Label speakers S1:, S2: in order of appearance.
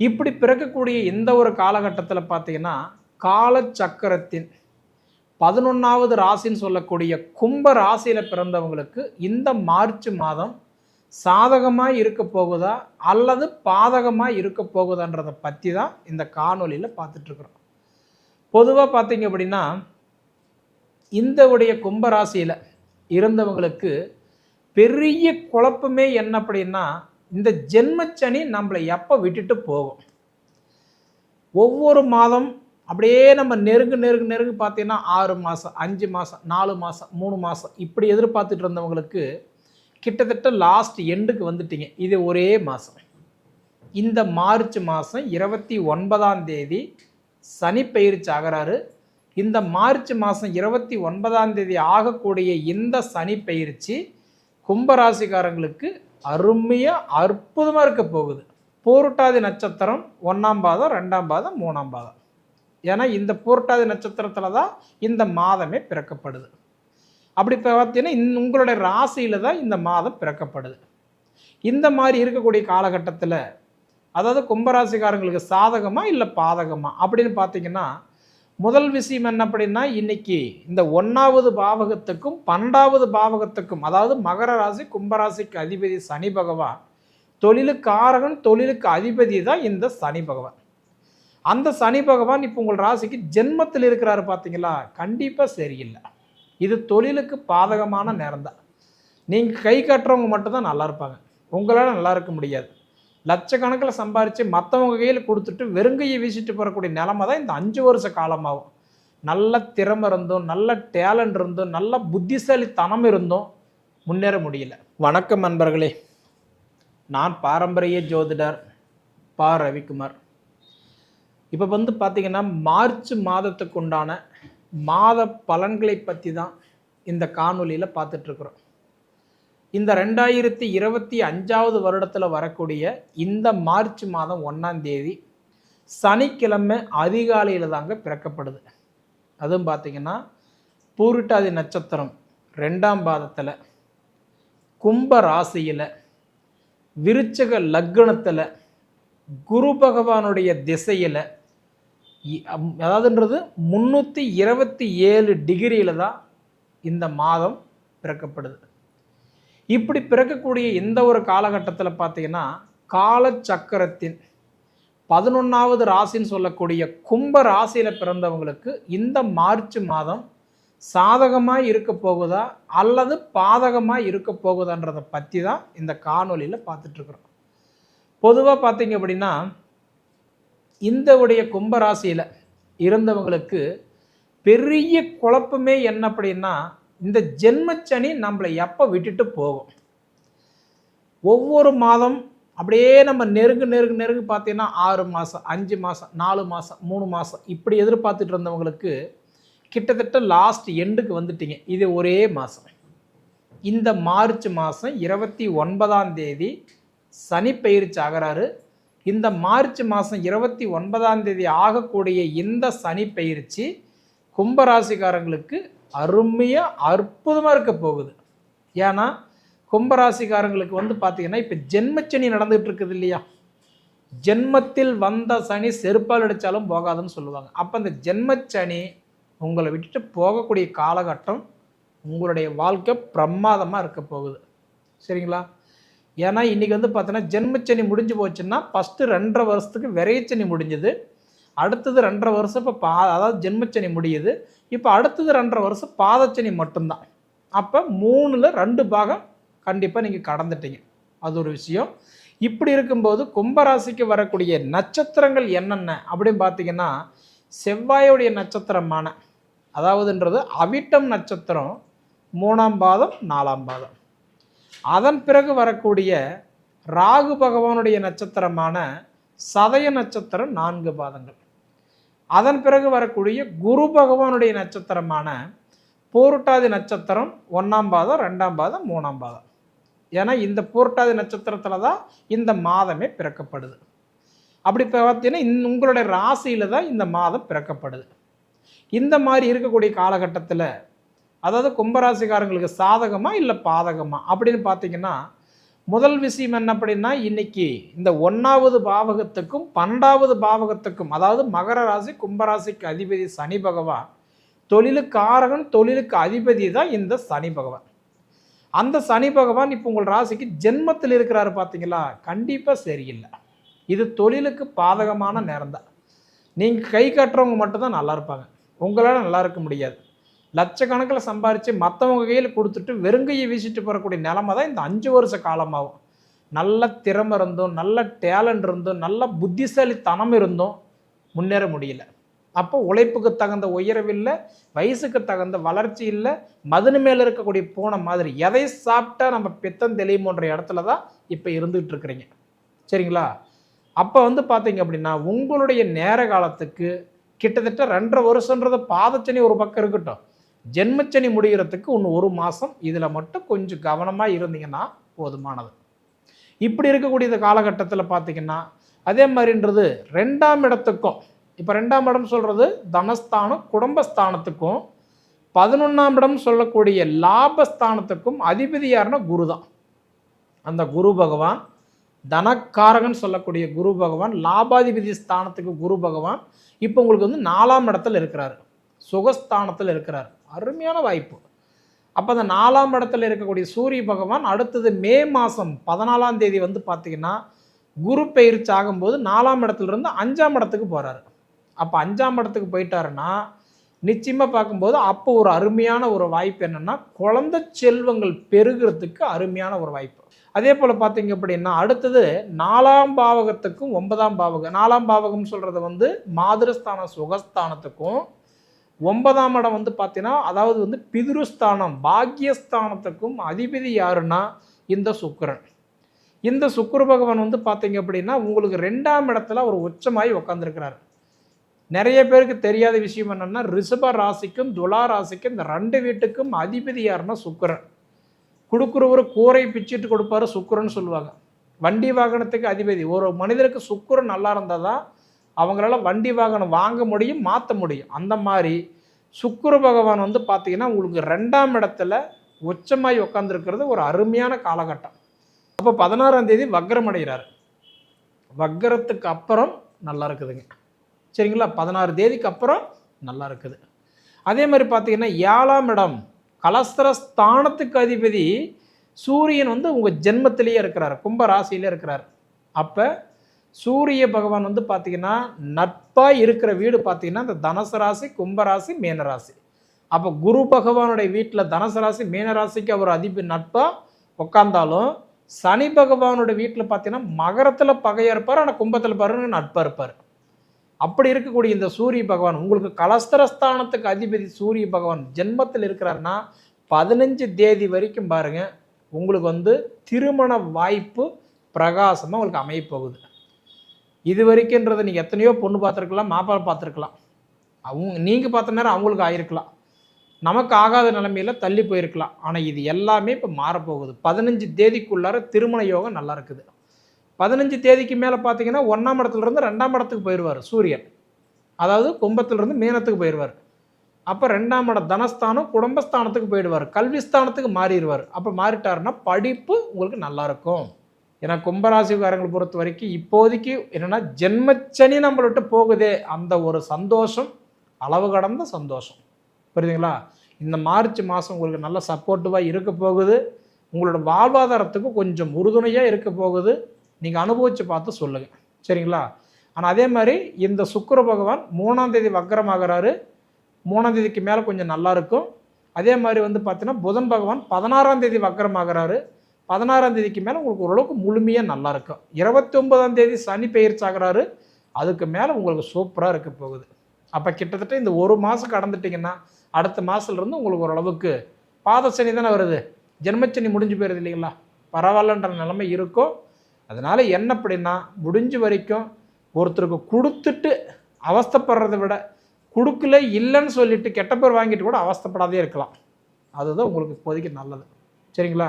S1: இப்படி பிறக்கக்கூடிய எந்த ஒரு காலகட்டத்தில் பார்த்தீங்கன்னா காலச்சக்கரத்தின் பதினொன்றாவது ராசின்னு சொல்லக்கூடிய கும்ப ராசியில் பிறந்தவங்களுக்கு இந்த மார்ச் மாதம் சாதகமாக இருக்க போகுதா அல்லது பாதகமாக இருக்க போகுதான்றதை பற்றி தான் இந்த காணொலியில் பார்த்துட்ருக்குறோம். பொதுவாக பார்த்தீங்க அப்படின்னா இந்த உடைய கும்பராசியில் இருந்தவங்களுக்கு பெரிய குழப்பமே என்ன அப்படின்னா இந்த ஜென்மச்சனி நம்மளை எப்போ விட்டுட்டு போகும்? ஒவ்வொரு மாதம் அப்படியே நம்ம நெருங்கு நெருங்கு நெருங்கு பார்த்தீங்கன்னா ஆறு மாதம் அஞ்சு மாதம் நாலு மாதம் மூணு மாதம் இப்படி எதிர்பார்த்துட்டு இருந்தவங்களுக்கு கிட்டத்தட்ட லாஸ்ட் எண்டுக்கு வந்துட்டீங்க. இது ஒரே மாதம் இந்த மார்ச் மாதம் இருபத்தி ஒன்பதாம் தேதி சனி பயிற்சி ஆகிறாரு. இந்த மார்ச் மாதம் இருபத்தி ஒன்பதாம் தேதி ஆகக்கூடிய இந்த சனி பயிற்சி கும்பராசிக்காரங்களுக்கு அருமையாக அற்புதமாக இருக்க போகுது. பூரட்டாதி நட்சத்திரம் ஒன்றாம் பாதம் ரெண்டாம் பாதம் மூணாம் பாதம். ஏன்னா இந்த பூரட்டாதி நட்சத்திரத்தில் தான் இந்த மாதமே பிறக்கப்படுது. அப்படி இப்போ பார்த்தீங்கன்னா இந் உங்களுடைய ராசியில் தான் இந்த மாதம் பிறக்கப்படுது. இந்த மாதிரி இருக்கக்கூடிய காலகட்டத்தில் அதாவது கும்பராசிக்காரங்களுக்கு சாதகமாக இல்லை பாதகமாக அப்படின்னு பார்த்தீங்கன்னா முதல் விஷயம் என்ன அப்படின்னா இன்னைக்கு இந்த ஒன்றாவது பாவகத்துக்கும் பன்னெண்டாவது பாவகத்துக்கும் அதாவது மகர ராசி கும்பராசிக்கு அதிபதி சனி பகவான் தொழிலுக்காரகன் தொழிலுக்கு அதிபதி தான் இந்த சனி பகவான். அந்த சனி பகவான் இப்போ உங்கள் ராசிக்கு ஜென்மத்தில் இருக்கிறாரு பார்த்தீங்களா கண்டிப்பாக சரியில்லை. இது தொழிலுக்கு பாதகமான நேரம் தான். நீங்கள் கை கட்டுறவங்க மட்டும்தான் நல்லா இருப்பாங்க. உங்களால் நல்லா இருக்க முடியாது. லட்சக்கணக்கில் சம்பாரித்து மற்றவங்க கையில் கொடுத்துட்டு வெறுங்கையை வீசிட்டு போகக்கூடிய நிலமை தான் இந்த அஞ்சு வருஷ காலமாகும். நல்ல திறமை இருந்தும் நல்ல டேலண்ட் இருந்தும் நல்ல புத்திசாலித்தனம் இருந்தும் முன்னேற முடியல. வணக்கம் நண்பர்களே. நான் பாரம்பரிய ஜோதிடர் பா. ரவிக்குமார். இப்போ வந்து பார்த்திங்கன்னா மார்ச் மாதத்துக்கு உண்டான மாத பலன்களை பற்றி தான் இந்த காணொலியில் பார்த்துட்ருக்குறோம் இந்த ரெண்டாயிரத்தி இருபத்தி அஞ்சாவது வருடத்தில் வரக்கூடிய இந்த மார்ச் மாதம் ஒன்றாம் தேதி சனிக்கிழமை அதிகாலையில் தாங்க பிறக்கப்படுது. அதுவும் பார்த்திங்கன்னா பூரிட்டாதி நட்சத்திரம் ரெண்டாம் பாதத்தில் கும்ப ராசியில் விருச்சக லக்னத்தில் குரு பகவானுடைய திசையில் அதாவதுன்றது முந்நூற்றி இருபத்தி ஏழு டிகிரியில் தான் இந்த மாதம் பிறக்கப்படுது. இப்படி பிறக்கக்கூடிய எந்த ஒரு காலகட்டத்தில் பார்த்தீங்கன்னா காலச்சக்கரத்தின் பதினொன்றாவது ராசின்னு சொல்லக்கூடிய கும்ப ராசியில் பிறந்தவங்களுக்கு இந்த மார்ச் மாதம் சாதகமாக இருக்க போகுதா அல்லது பாதகமாக இருக்க போகுதான்றதை பற்றி தான் இந்த காணொலியில் பார்த்துட்ருக்குறோம் பொதுவாக பார்த்தீங்க அப்படின்னா இந்த உடைய கும்பராசியில் இருந்தவங்களுக்கு பெரிய குழப்பமே என்ன அப்படின்னா இந்த ஜென்மச்சனி நம்மளை எப்போ விட்டுட்டு போகும்? ஒவ்வொரு மாதம் அப்படியே நம்ம நெருங்கு நெருங்கு நெருங்கு பார்த்தீங்கன்னா ஆறு மாதம் அஞ்சு மாதம் நாலு மாதம் மூணு மாதம் இப்படி எதிர்பார்த்துட்டு இருந்தவங்களுக்கு கிட்டத்தட்ட லாஸ்ட் எண்டுக்கு வந்துட்டீங்க. இது ஒரே மாதம் இந்த மார்ச் மாதம் இருபத்தி ஒன்பதாம் தேதி சனி பயிற்சி ஆகிறாரு. இந்த மார்ச் மாதம் இருபத்தி ஒன்பதாம் தேதி ஆகக்கூடிய இந்த சனி பயிற்சி கும்பராசிக்காரங்களுக்கு அருமையாக அற்புதமாக இருக்க போகுது. ஏன்னா கும்பராசிக்காரங்களுக்கு வந்து பார்த்திங்கன்னா இப்போ ஜென்மச்சனி நடந்துகிட்டு இருக்குது இல்லையா? ஜென்மத்தில் வந்த சனி செருப்பால் அடித்தாலும் போகாதுன்னு சொல்லுவாங்க. அப்போ அந்த ஜென்மச்சனி உங்களை விட்டுட்டு போகக்கூடிய காலகட்டம் உங்களுடைய வாழ்க்கை பிரமாதமாக இருக்க போகுது. சரிங்களா? ஏன்னா இன்றைக்கி வந்து பார்த்தீங்கன்னா ஜென்மச்சனி முடிஞ்சு போச்சுன்னா ஃபஸ்ட்டு ரெண்டரை வருஷத்துக்கு விரைச்சனி முடிஞ்சுது. அடுத்தது ரெண்டரை வருஷம் இப்போ பா அதாவது ஜென்மச்சனி முடியுது. இப்போ அடுத்தது ரெண்டரை வருஷம் பாதச்சனி மட்டும்தான். அப்போ மூணில் ரெண்டு பாகம் கண்டிப்பாக நீங்கள் கடந்துட்டீங்க. அது ஒரு விஷயம். இப்படி இருக்கும்போது கும்பராசிக்கு வரக்கூடிய நட்சத்திரங்கள் என்னென்ன? அப்படின்னு பார்த்தீங்கன்னா செவ்வாயுடைய நட்சத்திரமான அதாவதுன்றது அவிட்டம் நட்சத்திரம் மூணாம் பாதம் நாலாம் பாதம். அதன் பிறகு வரக்கூடிய ராகு பகவானுடைய நட்சத்திரமான சதய நட்சத்திரம் நான்கு பாதங்கள். அதன் பிறகு வரக்கூடிய குரு பகவானுடைய நட்சத்திரமான பூரட்டாதி நட்சத்திரம் ஒன்றாம் பாதம் ரெண்டாம் பாதம் மூணாம் பாதம். ஏன்னா இந்த பூரட்டாதி நட்சத்திரத்தில் தான் இந்த மாதமே பிறக்கப்படுது. அப்படி இப்போ பார்த்தீங்கன்னா இந் உங்களுடைய ராசியில் தான் இந்த மாதம் பிறக்கப்படுது. இந்த மாதிரி இருக்கக்கூடிய காலகட்டத்தில் அதாவது கும்பராசிக்காரங்களுக்கு சாதகமா இல்லை பாதகமா? அப்படின்னு பார்த்தீங்கன்னா முதல் விஷயம் என்ன அப்படின்னா இன்னைக்கு இந்த ஒன்றாவது பாவகத்துக்கும் பன்னெண்டாவது பாவகத்துக்கும் அதாவது மகர ராசி கும்பராசிக்கு அதிபதி சனி பகவான் தொழிலுக்கு ஆரகன் தொழிலுக்கு அதிபதி தான் இந்த சனி பகவான். அந்த சனி பகவான் இப்போ உங்கள் ராசிக்கு ஜென்மத்தில் இருக்கிறாரு பார்த்தீங்களா கண்டிப்பாக சரியில்லை. இது தொழிலுக்கு பாதகமான நேரம் தான். நீங்கள் கை கட்டுறவங்க மட்டும்தான் நல்லா இருப்பாங்க. உங்களால் நல்லா இருக்க முடியாது. லட்சக்கணக்கில் சம்பாரித்து மற்றவங்க கையில் கொடுத்துட்டு வெறுங்கையை வீசிட்டு போகக்கூடிய நிலமை தான் இந்த அஞ்சு வருஷ காலமாகும். நல்ல திறமை இருந்தும் நல்ல டேலண்ட் இருந்தும் நல்ல புத்திசாலித்தனம் இருந்தும் முன்னேற முடியல. அப்போ உழைப்புக்கு தகுந்த உயர்வில்லை வயசுக்கு தகுந்த வளர்ச்சி இல்லை மதுனு மேலே இருக்கக்கூடிய பூனை மாதிரி எதை சாப்பிட்டா நம்ம பித்தம் தெளியுமோன்ற இடத்துல தான் இப்போ இருந்துகிட்டு இருக்கிறீங்க. சரிங்களா? அப்போ வந்து பார்த்தீங்க அப்படின்னா உங்களுடைய நேர காலத்துக்கு கிட்டத்தட்ட ரெண்டரை வருஷன்றது பாதச்சனி ஒரு பக்கம் இருக்கட்டும். ஜென்மச்சனி முடிகிறதுக்கு இன்னும் ஒரு மாதம் இதில் மட்டும் கொஞ்சம் கவனமாக இருந்தீங்கன்னா போதுமானது. இப்படி இருக்கக்கூடிய இந்த காலகட்டத்தில் பார்த்தீங்கன்னா அதே மாதிரின்றது ரெண்டாம் இடத்துக்கும் இப்போ ரெண்டாம் இடம் சொல்கிறது தனஸ்தானம் குடும்பஸ்தானத்துக்கும் பதினொன்றாம் இடம் சொல்லக்கூடிய லாபஸ்தானத்துக்கும் அதிபதி யாருன்னா குரு தான் அந்த குரு பகவான் தனக்காரகன் சொல்லக்கூடிய குரு பகவான் லாபாதிபதி ஸ்தானத்துக்கு குரு பகவான் இப்போ உங்களுக்கு வந்து நாலாம் இடத்துல இருக்கிறார். சுகஸ்தானத்தில் இருக்கிறார். அருமையான வாய்ப்பு. அப்போ அந்த நாலாம் இடத்துல இருக்கக்கூடிய சூரிய பகவான் அடுத்தது மே மாதம் பதினாலாம் தேதி வந்து பார்த்திங்கன்னா குரு பயிற்சி ஆகும்போது நாலாம் இடத்துலேருந்து அஞ்சாம் இடத்துக்கு போகிறாரு அப்போ அஞ்சாம் இடத்துக்கு போயிட்டாருன்னா நிச்சயமாக பார்க்கும்போது அப்போ ஒரு அருமையான ஒரு வாய்ப்பு என்னென்னா குழந்தை செல்வங்கள் பெருகிறதுக்கு அருமையான ஒரு வாய்ப்பு. அதே போல் பார்த்தீங்க அப்படின்னா அடுத்தது நாலாம் பாவகத்துக்கும் ஒன்பதாம் பாவகம் நாலாம் பாவகம் சொல்கிறது வந்து மாதிரஸ்தான சுகஸ்தானத்துக்கும் ஒன்பதாம் இடம் வந்து பார்த்தீங்கன்னா அதாவது வந்து பிதுருஸ்தானம் பாக்யஸ்தானத்துக்கும் அதிபதி யாருன்னா இந்த சுக்கரன். இந்த சுக்கர பகவான் வந்து பார்த்தீங்க அப்படின்னா உங்களுக்கு ரெண்டாம் இடத்துல ஒரு உச்சமாகி உட்காந்துருக்கிறார் நிறைய பேருக்கு தெரியாத விஷயம் என்னென்னா ரிஷப ராசிக்கும் துலா ராசிக்கும் இந்த ரெண்டு வீட்டுக்கும் அதிபதி யாருன்னா சுக்கரன். கொடுக்குறவர் கூரை பிச்சுட்டு கொடுப்பாரு சுக்கரன் சொல்லுவாங்க. வண்டி வாகனத்துக்கு அதிபதி. ஒரு மனிதருக்கு சுக்கரன் நல்லா இருந்தால் தான் அவங்களால வண்டி வாகனம் வாங்க முடியும் மாற்ற முடியும். அந்த மாதிரி சுக்குரு பகவான் வந்து பார்த்தீங்கன்னா உங்களுக்கு ரெண்டாம் இடத்துல உச்சமாய் உட்காந்துருக்கிறது ஒரு அருமையான காலகட்டம். அப்போ பதினாறாம் தேதி வக்ரம் அடைகிறார். வக்ரத்துக்கு அப்புறம் நல்லா இருக்குதுங்க. சரிங்களா? பதினாறு தேதிக்கு அப்புறம் நல்லா இருக்குது. அதே மாதிரி பார்த்தீங்கன்னா ஏழாம் இடம் கலஸ்திரஸ்தானத்துக்கு அதிபதி சூரியன் வந்து உங்கள் ஜென்மத்திலேயே இருக்கிறார் கும்ப ராசியிலே இருக்கிறார். அப்போ சூரிய பகவான் வந்து பார்த்தீங்கன்னா நட்பாக இருக்கிற வீடு பார்த்தீங்கன்னா இந்த தனுசு ராசி கும்பராசி மீனராசி அப்போ குரு பகவானுடைய வீட்டில் தனுசு ராசி மீனராசிக்கு அவர் அதிபதி நட்பாக உட்காந்தாலும் சனி பகவானோட வீட்டில் பார்த்தீங்கன்னா மகரத்தில் பகையாக இருப்பார் ஆனால் கும்பத்தில் பாருங்க நட்பாக இருப்பார். அப்படி இருக்கக்கூடிய இந்த சூரிய பகவான் உங்களுக்கு கலஸ்தரஸ்தானத்துக்கு அதிபதி சூரிய பகவான் ஜென்மத்தில் இருக்கிறாருன்னா பதினஞ்சு தேதி வரைக்கும் பாருங்கள் உங்களுக்கு வந்து திருமண வாய்ப்பு பிரகாசமாக உங்களுக்கு அமையப்போகுது. இது வரைக்கும்ன்றதை நீங்கள் எத்தனையோ பொண்ணு பார்த்துருக்கலாம் மாப்பிள்ளை பார்த்துருக்கலாம். அவங்க நீங்கள் பார்த்த நேரம் அவங்களுக்கு ஆயிருக்கலாம். நமக்கு ஆகாத நிலைமையில் தள்ளி போயிருக்கலாம். ஆனால் இது எல்லாமே இப்போ மாறப்போகுது. பதினஞ்சு தேதிக்குள்ளார திருமண யோகம் நல்லா இருக்குது. பதினஞ்சு தேதிக்கு மேலே பார்த்தீங்கன்னா ஒன்றாம் இடத்துலேருந்து ரெண்டாம் இடத்துக்கு போயிடுவார் சூரியன். அதாவது கும்பத்திலிருந்து மீனத்துக்கு போயிடுவார் அப்போ ரெண்டாம் இடம் தனஸ்தானம் குடும்பஸ்தானத்துக்கு போயிடுவார். கல்விஸ்தானத்துக்கு மாறிடுவார். அப்போ மாறிட்டாருன்னா படிப்பு உங்களுக்கு நல்லாயிருக்கும் ஏன்னா கும்பராசிக்காரங்களை பொறுத்த வரைக்கும் இப்போதைக்கு என்னென்னா ஜென்மச்சனி நம்மள்கிட்ட போகுதே அந்த ஒரு சந்தோஷம் அளவு கடந்த சந்தோஷம். புரியுதுங்களா? இந்த மார்ச் மாதம் உங்களுக்கு நல்ல சப்போர்ட்டிவாக இருக்க போகுது. உங்களோட வாழ்வாதாரத்துக்கு கொஞ்சம் உறுதுணையாக இருக்க போகுது. நீங்கள் அனுபவித்து பார்த்து சொல்லுங்கள் சரிங்களா? ஆனால் அதே மாதிரி இந்த சுக்கர பகவான் மூணாம் தேதி வக்கரமாகிறாரு. மூணாம் தேதிக்கு மேலே கொஞ்சம் நல்லா இருக்கும். அதே மாதிரி வந்து பார்த்தீங்கன்னா புதன் பகவான் பதினாறாம் தேதி வக்கரமாகிறாரு. பதினாறாம் தேதிக்கு மேலே உங்களுக்கு ஓரளவுக்கு முழுமையாக நல்லா இருக்கும். இருபத்தி ஒன்பதாம் தேதி சனி பெயர்ச்சி ஆகிறாரு அதுக்கு மேலே உங்களுக்கு சூப்பராக இருக்க போகுது. அப்போ கிட்டத்தட்ட இந்த ஒரு மாதம் கடந்துட்டிங்கன்னா அடுத்த மாதத்துலேருந்து உங்களுக்கு ஓரளவுக்கு பாத சனி தானே வருது. ஜென்மச்சனி முடிஞ்சு போயிருது இல்லைங்களா? பரவாயில்லன்ற நிலைமை இருக்கும். அதனால் என்ன அப்படின்னா முடிஞ்ச வரைக்கும் ஒருத்தருக்கு கொடுத்துட்டு அவஸ்தப்படுறத விட கொடுக்கல இல்லைன்னு சொல்லிட்டு கெட்ட பேர் வாங்கிட்டு கூட அவஸ்தப்படாதே இருக்கலாம். அதுதான் உங்களுக்கு இப்போதைக்கு நல்லது. சரிங்களா?